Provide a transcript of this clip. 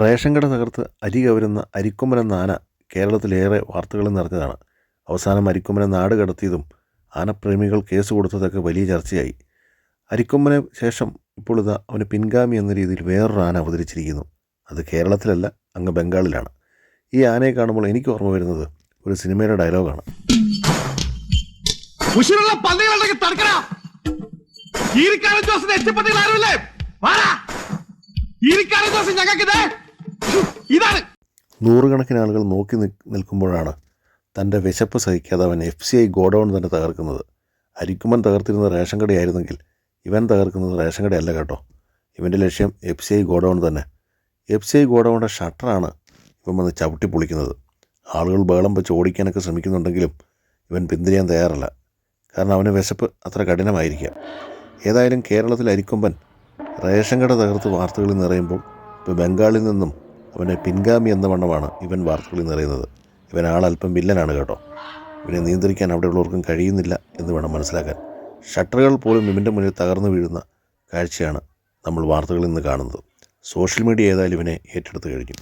Ration കട തകർത്ത് അരി കവരുന്ന അരിക്കൊമ്പൻ എന്ന ആന കേരളത്തിലേറെ വാർത്തകളിൽ നിറഞ്ഞതാണ്. അവസാനം അരിക്കൊമ്പനെ നാട് കടത്തിയതും ആനപ്രേമികൾ കേസ് കൊടുത്തതൊക്കെ വലിയ ചർച്ചയായി. അരിക്കൊമ്പന് ശേഷം ഇപ്പോൾ ഇതാ അവന് പിൻഗാമി എന്ന രീതിയിൽ വേറൊരു ആന അവതരിച്ചിരിക്കുന്നു. അത് കേരളത്തിലല്ല അങ്ങ് ബംഗാളിലാണ്. ഈ ആനയെ കാണുമ്പോൾ എനിക്ക് ഓർമ്മ വരുന്നത് ഒരു സിനിമയുടെ ഡയലോഗാണ്. ഞങ്ങൾക്ക് ഇതാണ്. നൂറുകണക്കിന് ആളുകൾ നോക്കി നിൽ- നിൽക്കുമ്പോഴാണ് തന്റെ വിശപ്പ് സഹിക്കാതെ അവൻ എഫ് സി ഐ ഗോഡൗൺ തന്നെ തകർക്കുന്നത്. അരിക്കുമ്പൻ തകർത്തിരുന്ന റേഷൻ കടയായിരുന്നെങ്കിൽ ഇവൻ തകർക്കുന്നത് റേഷൻ കടയല്ല കേട്ടോ. ഇവന്റെ ലക്ഷ്യം എഫ് സി ഐ ഗോഡൗൺ തന്നെ. എഫ് സി ഐ ഗോഡൗണിന്റെ ഷട്ടറാണ് ഇവൻ വന്ന് ചവിട്ടി പൊളിക്കുന്നത്. ആളുകൾ ബഹളം വെച്ച് ഓടിക്കാനൊക്കെ ശ്രമിക്കുന്നുണ്ടെങ്കിലും ഇവൻ പിന്തിരിയാൻ തയ്യാറല്ല. കാരണം അവന് വിശപ്പ് അത്ര കഠിനമായിരിക്കാം. ഏതായാലും കേരളത്തിൽ അരിക്കൊമ്പൻ റേഷൻ കട തകർത്ത് വാർത്തകളിൽ നിറയുമ്പോൾ ഇപ്പോൾ ബംഗാളിൽ നിന്നും അവനെ പിൻഗാമി എന്ന വണ്ണമാണ് ഇവൻ വാർത്തകളിൽ നിറയുന്നത്. ഇവൻ ആളല്പം വില്ലനാണ് കേട്ടോ. ഇവനെ നിയന്ത്രിക്കാൻ അവിടെയുള്ളവർക്കും കഴിയുന്നില്ല എന്ന് വേണം മനസ്സിലാക്കാൻ. ഷട്ടറുകൾ പോലും ഇവന്റെ മുന്നിൽ തകർന്നു വീഴുന്ന കാഴ്ചയാണ് നമ്മൾ വാർത്തകളിൽ നിന്ന് കാണുന്നത്. സോഷ്യൽ മീഡിയ ഏതായാലും ഇവനെ ഏറ്റെടുത്ത് കഴിഞ്ഞു.